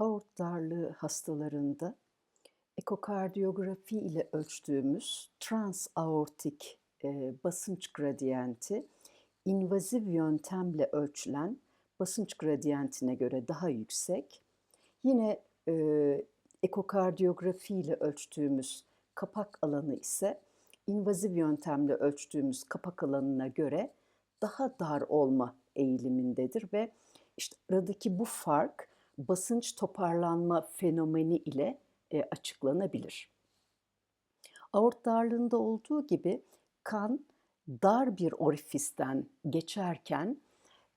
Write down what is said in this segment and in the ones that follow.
Aort darlığı hastalarında ekokardiyografi ile ölçtüğümüz transaortik e, basınç gradiyenti invaziv yöntemle ölçülen basınç gradiyentine göre daha yüksek. Yine e, ekokardiyografi ile ölçtüğümüz kapak alanı ise invaziv yöntemle ölçtüğümüz kapak alanına göre daha dar olma eğilimindedir ve işte aradaki bu fark basınç toparlanma fenomeni ile e, açıklanabilir. Aort darlığında olduğu gibi kan dar bir orifisten geçerken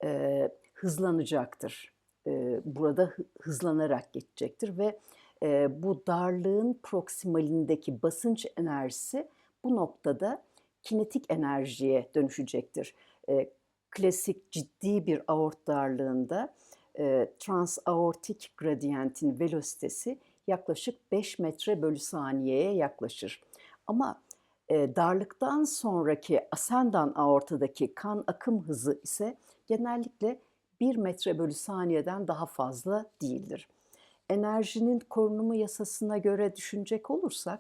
e, hızlanacaktır. E, burada hızlanarak geçecektir ve e, bu darlığın proksimalindeki basınç enerjisi bu noktada kinetik enerjiye dönüşecektir. E, klasik ciddi bir aort darlığında e, transaortik gradiyentin velositesi yaklaşık 5 metre bölü saniyeye yaklaşır. Ama e, darlıktan sonraki asendan aortadaki kan akım hızı ise genellikle 1 metre bölü saniyeden daha fazla değildir. Enerjinin korunumu yasasına göre düşünecek olursak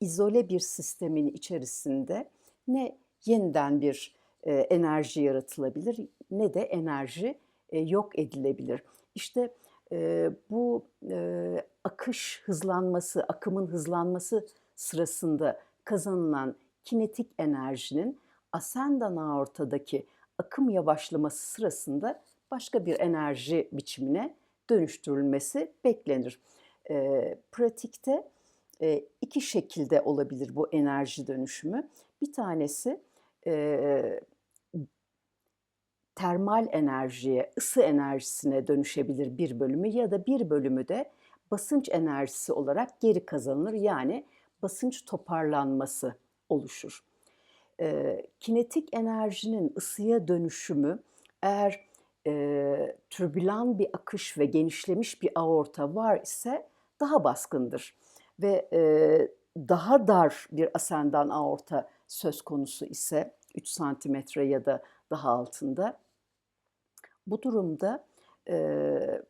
izole bir sistemin içerisinde ne yeniden bir e, enerji yaratılabilir ne de enerji e, yok edilebilir. İşte e, bu e, akış hızlanması, akımın hızlanması sırasında kazanılan kinetik enerjinin asendan aortadaki akım yavaşlaması sırasında başka bir enerji biçimine dönüştürülmesi beklenir. Pratikte iki şekilde olabilir bu enerji dönüşümü. Bir tanesi termal enerjiye, ısı enerjisine dönüşebilir bir bölümü ya da bir bölümü de basınç enerjisi olarak geri kazanılır. Yani basınç toparlanması oluşur. E, kinetik enerjinin ısıya dönüşümü eğer e, türbülan bir akış ve genişlemiş bir aorta var ise daha baskındır. Ve e, daha dar bir asendan aorta söz konusu ise 3 santimetre ya da daha altında bu durumda e,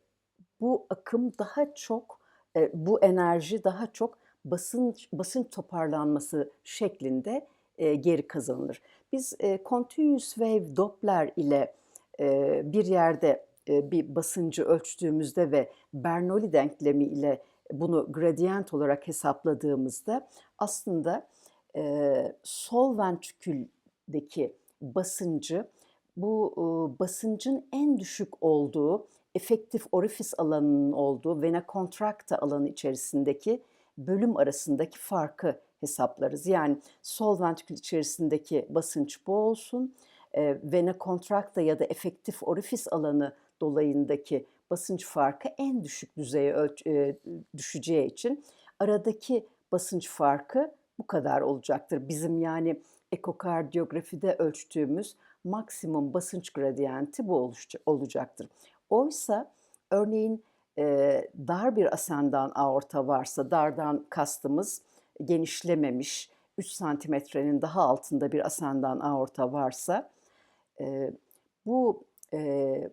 bu akım daha çok, e, bu enerji daha çok basınç, basınç toparlanması şeklinde e, geri kazanılır. Biz e, continuous wave Doppler ile e, bir yerde e, bir basıncı ölçtüğümüzde ve Bernoulli denklemi ile bunu gradient olarak hesapladığımızda aslında e, sol ventriküldeki basıncı bu basıncın en düşük olduğu, efektif orifis alanının olduğu vena contracta alanı içerisindeki bölüm arasındaki farkı hesaplarız. Yani sol ventrikül içerisindeki basınç bu olsun, e, vena contracta ya da efektif orifis alanı dolayındaki basınç farkı en düşük düzeye ölç- e, düşeceği için aradaki basınç farkı bu kadar olacaktır. Bizim yani ekokardiyografide ölçtüğümüz maksimum basınç gradiyenti bu olacaktır. Oysa örneğin e, dar bir asendan aorta varsa, dardan kastımız genişlememiş, 3 santimetrenin daha altında bir asendan aorta varsa, e, bu e,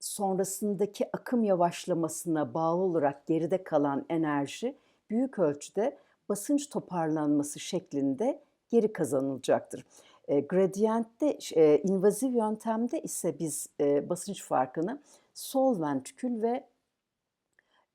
sonrasındaki akım yavaşlamasına bağlı olarak geride kalan enerji büyük ölçüde basınç toparlanması şeklinde geri kazanılacaktır. E, gradiyentte, e, invaziv yöntemde ise biz e, basınç farkını sol ventrikül ve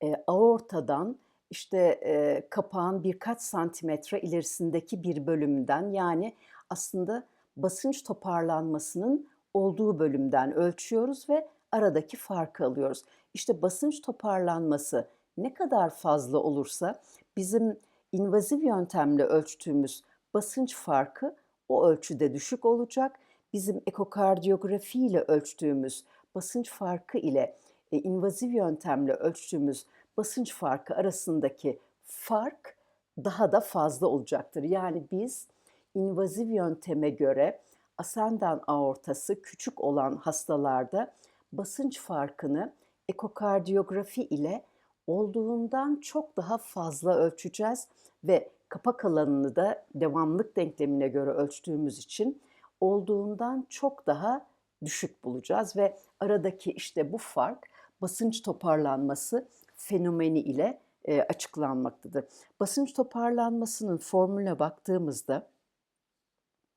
e, aortadan işte e, kapağın birkaç santimetre ilerisindeki bir bölümden yani aslında basınç toparlanmasının olduğu bölümden ölçüyoruz ve aradaki farkı alıyoruz. İşte basınç toparlanması ne kadar fazla olursa bizim invaziv yöntemle ölçtüğümüz basınç farkı o ölçüde düşük olacak. Bizim ekokardiyografi ile ölçtüğümüz basınç farkı ile e, invaziv yöntemle ölçtüğümüz basınç farkı arasındaki fark daha da fazla olacaktır. Yani biz invaziv yönteme göre asendan aortası küçük olan hastalarda basınç farkını ekokardiyografi ile olduğundan çok daha fazla ölçeceğiz ve kapak alanını da devamlık denklemine göre ölçtüğümüz için olduğundan çok daha düşük bulacağız ve aradaki işte bu fark basınç toparlanması fenomeni ile e, açıklanmaktadır. Basınç toparlanmasının formülüne baktığımızda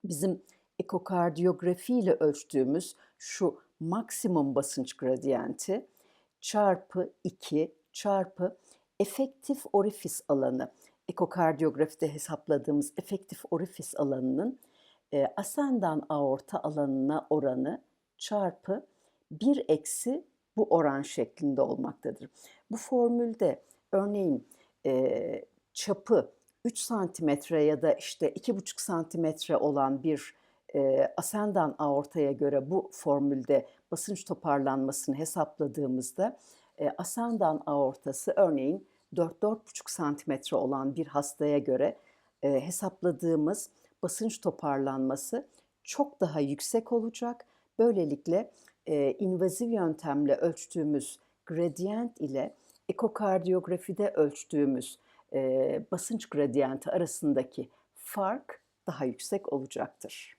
bizim ekokardiyografi ile ölçtüğümüz şu maksimum basınç gradiyenti çarpı 2 çarpı efektif orifis alanı. Ekokardiyografide hesapladığımız efektif orifis alanının e, asendan aorta alanına oranı çarpı 1 eksi bu oran şeklinde olmaktadır. Bu formülde örneğin e, çapı 3 santimetre ya da işte 2,5 santimetre olan bir e, asendan aortaya göre bu formülde basınç toparlanmasını hesapladığımızda e, asendan aortası örneğin 4-4,5 santimetre olan bir hastaya göre e, hesapladığımız basınç toparlanması çok daha yüksek olacak. Böylelikle e, invaziv yöntemle ölçtüğümüz gradient ile ekokardiyografide ölçtüğümüz e, basınç gradiyenti arasındaki fark daha yüksek olacaktır.